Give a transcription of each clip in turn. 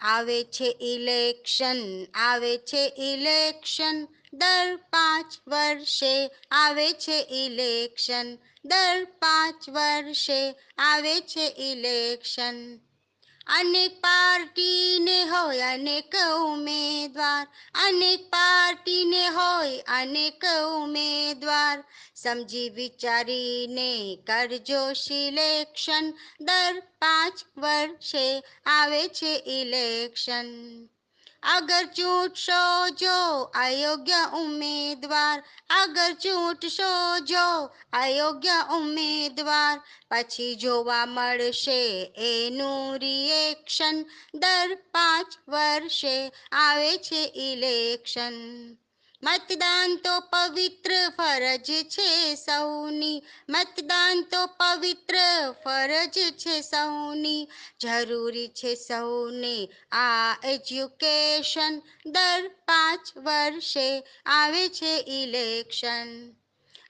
આવે છે ઇલેક્શન આવે છે ઇલેક્શન દર પાંચ વર્ષે આવે છે ઇલેક્શન દર પાંચ વર્ષે આવે છે ઇલેક્શન અનેક પાર્ટીને હોય, અનેક ઉમેદવાર. અનેક પાર્ટીને હોય, અનેક ઉમેદવાર. સમજી વિચારીને કરજો સિલેક્શન. દર પાંચ વર્ષે આવે છે ઇલેક્શન. અગર ચૂંટશો જો અયોગ્ય ઉમેદવાર અગર ચૂંટશો જો અયોગ્ય ઉમેદવાર પછી જોવા મળશે એનું રિએક્શન દર પાંચ વર્ષે આવે છે ઇલેક્શન મતદાન તો પવિત્ર ફરજ છે સૌની. મતદાન તો પવિત્ર ફરજ છે સૌની. જરૂરી છે સૌને આ એજ્યુકેશન દર પાંચ વર્ષે આવે છે ઇલેક્શન.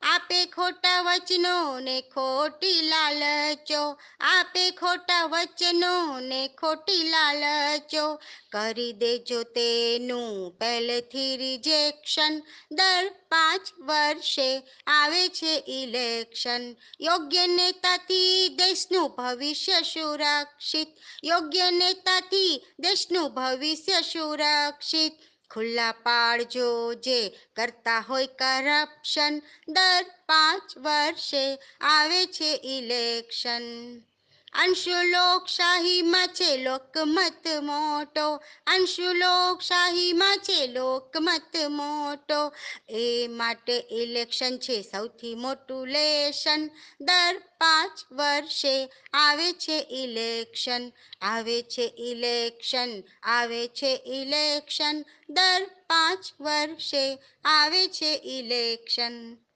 આપે ખોટા વચનો ને ખોટી લાલચો, આપે ખોટા વચનો ને ખોટી લાલચો. કરી દેજો તેનું પહેલેથી રિજેક્શન દર પાંચ વર્ષે આવે છે ઇલેક્શન યોગ્ય નેતાથી દેશનું ભવિષ્ય સુરક્ષિત. યોગ્ય નેતાથી દેશનું ભવિષ્ય સુરક્ષિત. ખુલ્લા પાડજો જે કરતા હોય કરપ્શન દર પાંચ વર્ષે આવે છે ઇલેક્શન અંશુ લોકશાહીમાં છે લોકમત મોટો. અંશુ લોકશાહીમાં છે લોકમત મોટો. એ માટે ઇલેક્શન છે સૌથી મોટું લેશન. દર પાંચ વર્ષે આવે છે ઇલેક્શન આવે છે ઇલેક્શન આવે છે ઇલેક્શન દર પાંચ વર્ષે આવે છે ઇલેક્શન